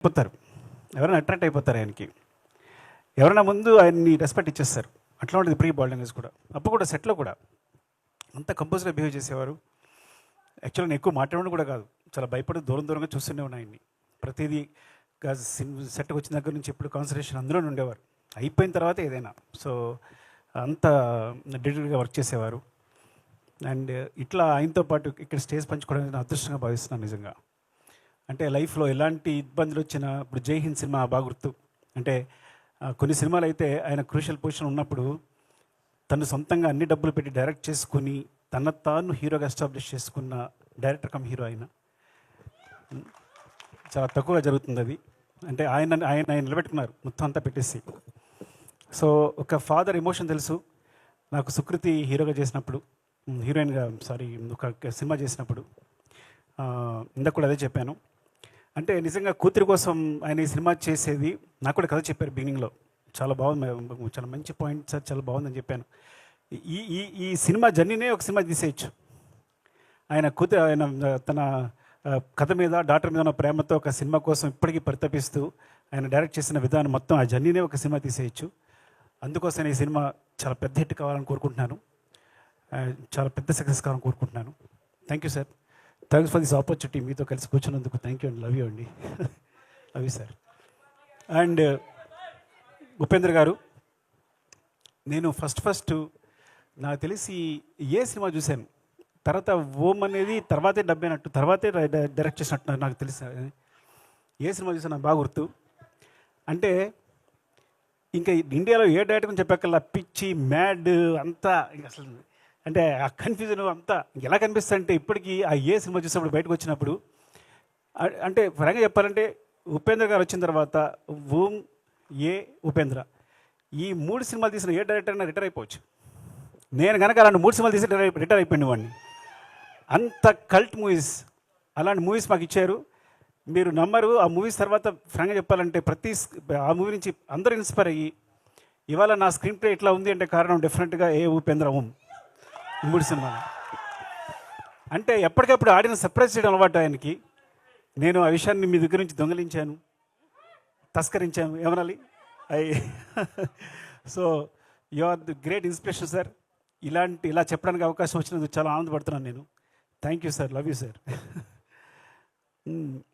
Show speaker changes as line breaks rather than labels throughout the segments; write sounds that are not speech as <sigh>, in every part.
అయిపోతారు. ఎవరైనా అట్రాక్ట్ అయిపోతారు ఆయనకి. ఎవరైనా ముందు ఆయన్ని రెస్పెక్ట్ ఇచ్చేస్తారు. అట్లా ఉంటుంది ప్రీ బాల్ కూడా. అప్పుడు కూడా సెట్లో కూడా. అంత కంపోజ్గా బిహేవ్ చేసేవారు. యాక్చువల్గా నేను ఎక్కువ మాట్లాడడం కూడా కాదు. చాలా భయపడి దూరం దూరంగా చూస్తూనే ఉన్నాయి ఆయన్ని. ప్రతిదీ సెట్కి వచ్చిన దగ్గర నుంచి ఎప్పుడు కాన్సన్ట్రేషన్ అందులోనే ఉండేవారు. అయిపోయిన తర్వాత ఏదైనా. సో అంత డెడికేట్గా వర్క్ చేసేవారు. అండ్ ఇట్లా ఆయనతో పాటు ఇక్కడ స్టేజ్ పంచుకోవడం నేను అదృష్టంగా భావిస్తున్నాను నిజంగా. అంటే లైఫ్లో ఎలాంటి ఇబ్బందులు వచ్చినా ఇప్పుడు జై హింద్ సినిమా బాగా గుర్తు. అంటే కొన్ని సినిమాలు అయితే ఆయన క్రూషియల్ పొజిషన్ ఉన్నప్పుడు తను సొంతంగా అన్ని డబ్బులు పెట్టి డైరెక్ట్ చేసుకుని తన తాను హీరోగా ఎస్టాబ్లిష్ చేసుకున్న డైరెక్టర్ కమ్ హీరో ఆయన. చాలా తక్కువగా జరుగుతుంది అది. అంటే ఆయన ఆయన ఆయన నిలబెట్టుకున్నారు మొత్తం అంతా పెట్టేసి. సో ఒక ఫాదర్ ఎమోషన్ తెలుసు. నాకు సుకృతి హీరోగా చేసినప్పుడు హీరోయిన్గా సారీ ఒక సినిమా చేసినప్పుడు ఇందాక కూడా అదే చెప్పాను. అంటే నిజంగా కూతురి కోసం ఆయన ఈ సినిమా చేసేది నాకు కూడా కథ చెప్పారు బిగినింగ్లో చాలా బాగుంది చాలా మంచి పాయింట్ సార్ చాలా బాగుందని చెప్పాను. ఈ ఈ ఈ సినిమా జర్నీనే ఒక సినిమా తీసేయచ్చు. ఆయన కూతురు ఆయన తన కథ మీద డాక్టర్ మీద ఉన్న ప్రేమతో ఒక సినిమా కోసం ఇప్పటికీ పరితపిస్తూ ఆయన డైరెక్ట్ చేసిన విధానం మొత్తం ఆ జర్నీనే ఒక సినిమా తీసేయచ్చు. అందుకోసం ఈ సినిమా చాలా పెద్ద హిట్ కావాలని కోరుకుంటున్నాను. చాలా పెద్ద సక్సెస్ కావాలని కోరుకుంటున్నాను. Thank you sir thanks for this opportunity. మీతో కలిసి కూర్చున్నందుకు థ్యాంక్ యూ అండి లవ్ యూ అండి. Love you sir and Upendra garu నేను ఫస్ట్ ఫస్ట్ నాకు తెలిసి ఏ సినిమా చూశాను? తర్వాత ఓమ్ అనేది తర్వాతే డబ్బైనట్టు తర్వాతే డై- డైరెక్ట్ చేసినట్టు నాకు తెలిసి. ఏ సినిమా చూసాను నాకు బాగా గుర్తు. అంటే ఇంకా ఇండియాలో ఏ డైరెక్టర్ గురించి చెప్పక్కల్లా పిచ్చి మ్యాడ్ అంతా ఇంకా అసలు అంటే ఆ కన్ఫ్యూజన్ అంతా ఎలా కనిపిస్తుంది అంటే ఇప్పటికీ ఆ ఏ సినిమా చూసినప్పుడు బయటకు వచ్చినప్పుడు అంటే పరంగా చెప్పాలంటే ఉపేంద్ర గారు వచ్చిన తర్వాత ఓం ఏ ఉపేంద్ర. ఈ మూడు సినిమాలు తీసిన ఏ డైరెక్టర్ అయినా రిటైర్ అయిపోవచ్చు. నేను కనుక అలాంటి మూడు సినిమాలు తీసి రిటైర్ రిటైర్ అయిపోయింది వాడిని. అంత కల్ట్ మూవీస్ అలాంటి మూవీస్ మాకు ఇచ్చారు. మీరు నమ్మరు ఆ మూవీస్ తర్వాత ఫ్రాంక్గా చెప్పాలంటే ప్రతి ఆ మూవీ నుంచి అందరూ ఇన్స్పైర్ అయ్యి ఇవాళ నా స్క్రీన్ ప్లే ఎట్లా ఉంది అంటే కారణం డెఫినెట్గా ఏ ఉపేంద్ర ఓం. మూడు సినిమాలు. అంటే ఎప్పటికప్పుడు ఆడిన సర్ప్రైజ్ చేయడం అలవాటు ఆయనకి. నేను ఆ విషయాన్ని మీ దగ్గర నుంచి దొంగలించాను. తస్కరించాను. ఏమనాలి? I <laughs> so you are the great inspiration sir. ఇలాంటి ఇలా చెప్పడానికి అవకాశం వచ్చినందుకు చాలా ఆనందపడుతున్నాను నేను. Thank you sir. Love you sir. <laughs>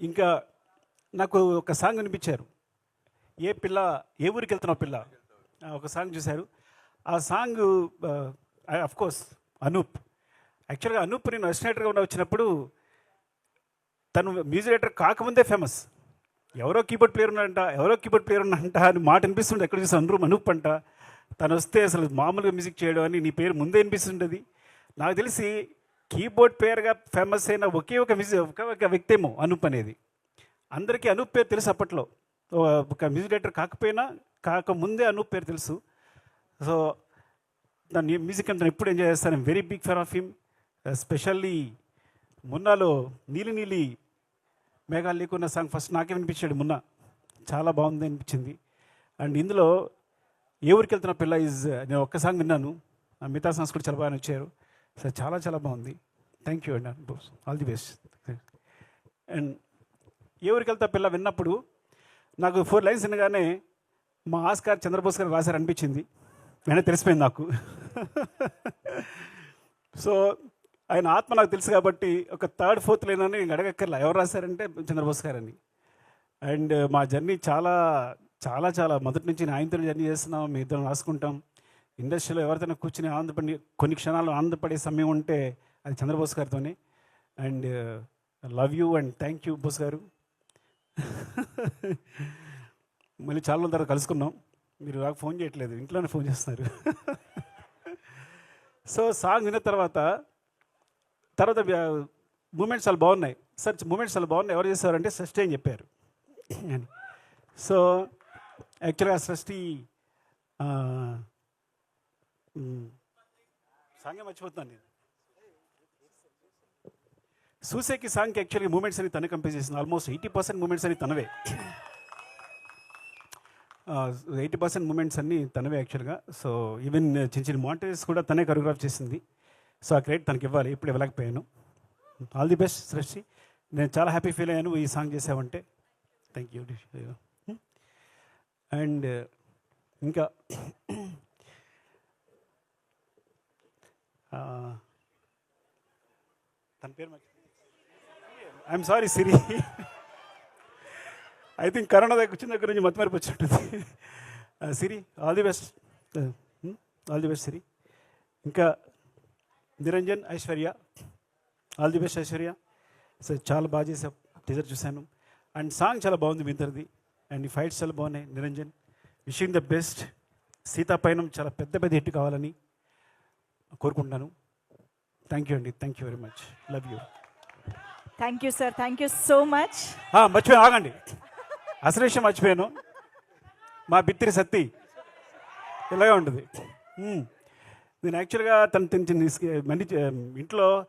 ఇంకా నాకు ఒక సాంగ్ వినిపించారు. ఏ పిల్ల ఏ ఊరికి వెళ్తున్నావు పిల్ల? ఒక సాంగ్ చూశారు. ఆ సాంగ్ అఫ్ కోర్స్ అనూప్ యాక్చువల్గా అనూప్ నేను అసినేటర్గా ఉన్న వచ్చినప్పుడు తను మ్యూజిక్ డైరెక్టర్ కాకముందే ఫేమస్ ఎవరో కీబోర్డ్ ప్లేయర్ ఉన్నాడంట ఎవరో కీబోర్డ్ ప్లేయర్ ఉన్నాడంట అని మాట అనిపిస్తుంది ఎక్కడ చూసి అనురూప్ అనూప్ అంట. తను వస్తే అసలు మామూలుగా మ్యూజిక్ చేయడం అని నీ పేరు ముందే అనిపిస్తుంటుంది నాకు తెలిసి కీబోర్డ్ ప్లేయర్గా ఫేమస్ అయిన ఒకే ఒక మ్యూజిక్ ఒక ఒక వ్యక్తి ఏమో అనూప్ అనేది. అందరికీ అనూప్ పేరు తెలుసు అప్పట్లో. ఒక మ్యూజిక్ డైరెక్టర్ కాకపోయినా కాకముందే అనూప్ పేరు తెలుసు. సో దాన్ని మ్యూజిక్ అంటే ఎప్పుడు ఎంజాయ్ చేస్తాను. Very big fan of him specially మున్నాలో నీలి నీలి మేఘాలు లేకున్న సాంగ్ ఫస్ట్ నాకే వినిపించాడు మున్న. చాలా బాగుంది అనిపించింది. అండ్ ఇందులో ఏ ఊరికి వెళ్తున్న పిల్ల ఈజ్ నేను ఒక్క సాంగ్ విన్నాను. ఆ మిగతా సాంగ్స్ కూడా చాలా బాగా వచ్చారు. సార్ చాలా చాలా బాగుంది. థ్యాంక్ యూ అండి ఆల్ ది బెస్ట్ అండ్ ఏ ఊరికి వెళ్తా పిల్ల విన్నప్పుడు నాకు ఫోర్ లైన్స్ వినగానే మా ఆస్కార్ చంద్రబోస్ గారు రాశారు అనిపించింది వెంటనే తెలిసిపోయింది నాకు. సో ఆయన ఆత్మ నాకు తెలుసు కాబట్టి ఒక థర్డ్ ఫోర్త్ లేనని నేను అడగక్కర్లా. ఎవరు రాశారంటే చంద్రబోస్ గారని. అండ్ మా జర్నీ చాలా చాలా చాలా మొదటి నుంచి ఆయనతో జర్నీ చేస్తున్నాం మీ ఇద్దరం రాసుకుంటాం. ఇండస్ట్రీలో ఎవరితోనే కూర్చుని ఆనందపడి కొన్ని క్షణాలు ఆనందపడే సమయం ఉంటే అది Chandrabose గారితోనే. And love you and thank you Bose garu. మళ్ళీ చాలా తర్వాత కలుసుకున్నాం. మీరు నాకు ఫోన్ చేయట్లేదు ఇంట్లోనే ఫోన్ చేస్తున్నారు. సో సాంగ్ విన్న తర్వాత తర్వాత మూమెంట్స్ చాలా బాగున్నాయి. సార్ మూమెంట్స్ చాలా బాగున్నాయి. ఎవరు చేశారంటే సృష్టి అని చెప్పారు. అని. సో యాక్చువల్గా సృష్టి సాంగే మర్చిపోతున్నాను నేను. సూసేకి సాంగ్కి యాక్చువల్గా మూమెంట్స్ అని తను కంపేర్ చేసింది. ఆల్మోస్ట్ ఎయిటీ పర్సెంట్ మూమెంట్స్ అని తనవే. ఎయిటీ పర్సెంట్ మూమెంట్స్ అన్నీ తనవే యాక్చువల్గా. సో ఈవెన్ చిన్న చిన్న మాంటేజెస్ కూడా తనే కొరియోగ్రాఫ్ చేసింది. సో ఆ క్రెడిట్ తనకి ఇవ్వాలి. ఇప్పుడు ఇవ్వలేకపోయాను. ఆల్ ది బెస్ట్ సృష్టి. నేను చాలా హ్యాపీ ఫీల్ అయ్యాను ఈ సాంగ్ చేసావంటే. థ్యాంక్ యూ అండ్ ఇంకా తన పేరు I'm sorry Siri. I think corona దగ్గర వచ్చిన దగ్గర నుంచి మత్తు మరిపి వచ్చినట్టుంది Siri all the best all the best Siri ఇంకా Niranjan Aishwarya. All the best Aishwarya. So చాలా బాగా చేసా టీజర్ చూశాను. అండ్ సాంగ్ చాలా బాగుంది మీ ఇద్దరిది అండ్ ఈ ఫైట్స్ చాలా బాగున్నాయి Niranjan. Wishing the best Sita పైన చాలా పెద్ద పెద్ద హిట్ కావాలని కోరుకుంటున్నాను. థ్యాంక్ యూ అండి. Thank you very much love you
thank you sir thank you so much
మర్చిపోయాను ఆగండి. అసలు విషయం మర్చిపోయాను. మా బిత్తిరి సత్తి. ఇలాగే ఉంటుంది. నేను యాక్చువల్గా తను తిని తిని ఇంట్లో